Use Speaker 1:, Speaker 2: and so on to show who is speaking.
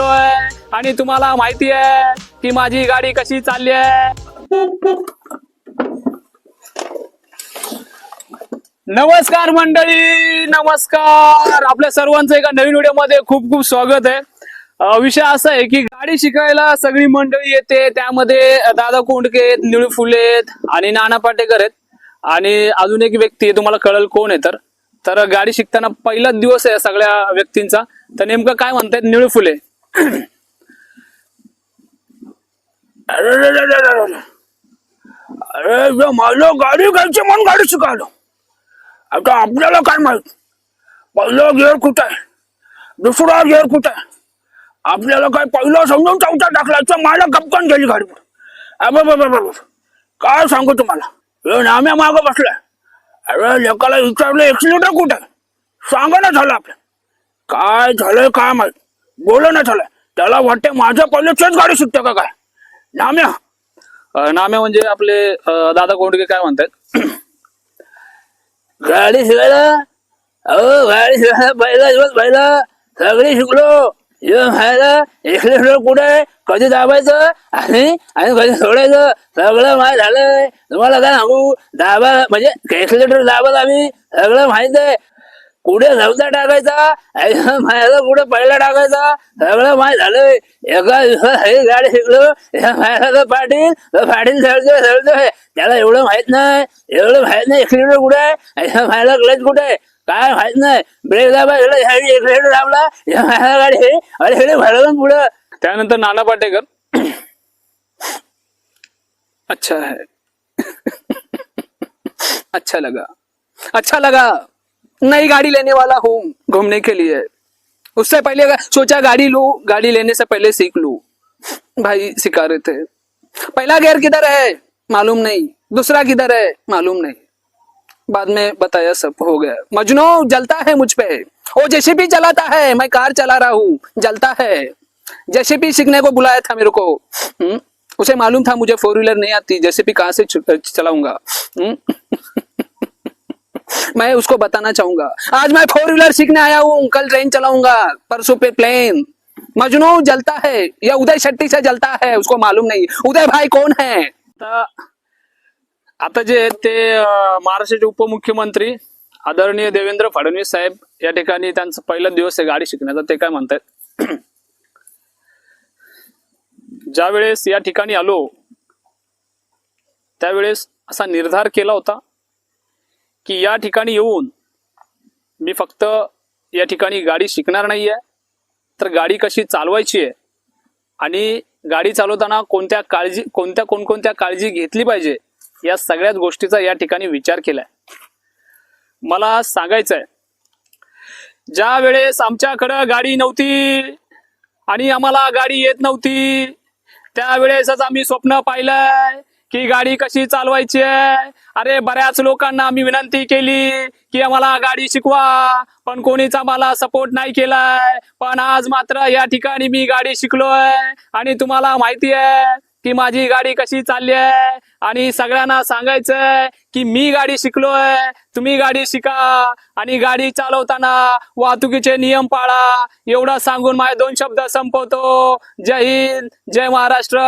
Speaker 1: शिकलोय आणि तुम्हाला माहिती आहे की माझी गाडी कशी चालली आहे. नमस्कार मंडळी नमस्कार. आपल्या सर्वांचं एका नवीन व्हिडिओमध्ये खूप खूप स्वागत आहे. विषय असा आहे की गाडी शिकायला सगळी मंडळी येते. त्यामध्ये दादा कोंडके आहेत निळू फुले आहेत आणि नाना पाटेकर आहेत. आणि अजून एक व्यक्ती आहे तुम्हाला कळल कोण आहे तर. तर गाडी शिकताना पहिलाच दिवस आहे सगळ्या व्यक्तींचा. तर नेमकं काय म्हणतायत निळू फुले?
Speaker 2: अरे रे रे रे रे रे. अरे जो मला गाडी घ्यायची म्हणून गाडी शिकायलो. आता आपल्याला काय माहीत? पहिलं गिअर कुठं आहे? दुसरा गिअर कुठं आहे? आपल्याला काय पहिलं समजून चौथा टाकलायचं मला गपकन गेली गाडीवर. अबे बाबा बाबा काय सांगू तुम्हाला? हे नाम्या मागं बसलाय. अरे लेकाला विचारलं एक्सिलेटर कुठं आहे? सांगा ना झालं आपलं काय झालंय काय माहीत? बोल ना झालंय त्याला वाटते माझ्या पहिलेच गाडी शिकते का काय? नाम्या.
Speaker 1: अं, नामे म्हणजे आपले अं, दादा कोंडके काय म्हणतायत?
Speaker 2: गाडी शिकायला अहो गाडी शिकायला पहिला दिवस पहिला सगळी शिकलो. हे व्हायला एक्सिलेटर कुठे कधी दाबायचं? आणि आणि कधी सोडायचं? सगळं माहीत झालंय. तुम्हाला काय सांगू? दाबा म्हणजे एक्सिलेटर दाबत आम्ही. सगळं माहीत आहे. कुठे नव्हता टाकायचा? माझ्या कुठे पहिला टाकायचा? सगळं माहीत झालंय. एका दिवसात हे गाडी शिकलो या माझ्या पाटील पाटील सळतोय सळतोय त्याला एवढं माहीत नाही. एवढं माहीत नाही एक्सिलेटर कुठे आहे. मायाला क्लच कुठे आहे? काय माहीत नाही. ब्रेक दाबा एक्सिलेटर दाबला. या मायाला गाडी अरे हे भरलं पुढं.
Speaker 1: त्यानंतर नाना पाटेकर. अच्छा. है अच्छा लगा. अच्छा लगा. नई गाड़ी लेने वाला हूँ घूमने के लिए। उससे पहले सोचा गाड़ी लू, गाड़ी लेने से पहले सीख लू। भाई सिखा रहे थे। पहला गियर किधर है? मालूम नहीं। दूसरा किधर है? मालूम नहीं। बाद में बताया सब हो गया। मजनू, जलता है मुझ पे। वो जेसीबी चलाता है। मैं कार चला रहा हूँ। जलता है। जेसीबी सीखने को बुलाया था मेरे को। हम्म? उसे मालूम था मुझे फोर व्हीलर नहीं आती। जेसीबी कहाँ से चलाऊँगा? हम्म? मैं उसको बताना चाहूंगा। आज मैं फोर व्हीलर सीखने आया हूँ कल ट्रेन चलाऊंगा परसों पे प्लेन मजनू जलता है या उदय शेट्टी से जलता है उसको मालूम नहीं। उदय भाई कौन है? आता जे ते महाराष्ट्राचे उपमुख्यमंत्री आदरणीय देवेंद्र फडणवीस साहेब या ठिकाणी त्यांचा पहिला दिवस आहे गाडी शिकण्याचा ते काय म्हणतात ज्या वेळेस या ठिकाणी आलो त्यावेळेस असा निर्धार केला होता की या ठिकाणी येऊन मी फक्त या ठिकाणी गाडी शिकणार नाहीये तर गाडी कशी चालवायची आहे? आणि गाडी चालवताना कोणत्या काळजी कोणत्या कोणकोणत्या काळजी घेतली पाहिजे या सगळ्याच गोष्टीचा या ठिकाणी विचार केलाय. मला सांगायचं आहे ज्या वेळेस आमच्याकडं गाडी नव्हती आणि आम्हाला गाडी येत नव्हती त्यावेळेसच आम्ही स्वप्न पाहिलंय की गाडी कशी चालवायची आहे? अरे बऱ्याच लोकांना आम्ही विनंती केली की आम्हाला गाडी शिकवा पण कोणीच आम्हाला सपोर्ट नाही केलाय. पण आज मात्र या ठिकाणी मी गाडी शिकलोय आणि तुम्हाला माहिती आहे की माझी गाडी कशी चालली आहे. आणि सगळ्यांना सांगायचंय की मी गाडी शिकलोय तुम्ही गाडी शिका आणि गाडी चालवताना वाहतुकीचे नियम पाळा. एवढं सांगून माझे दोन शब्द संपवतो. जय हिंद जय महाराष्ट्र.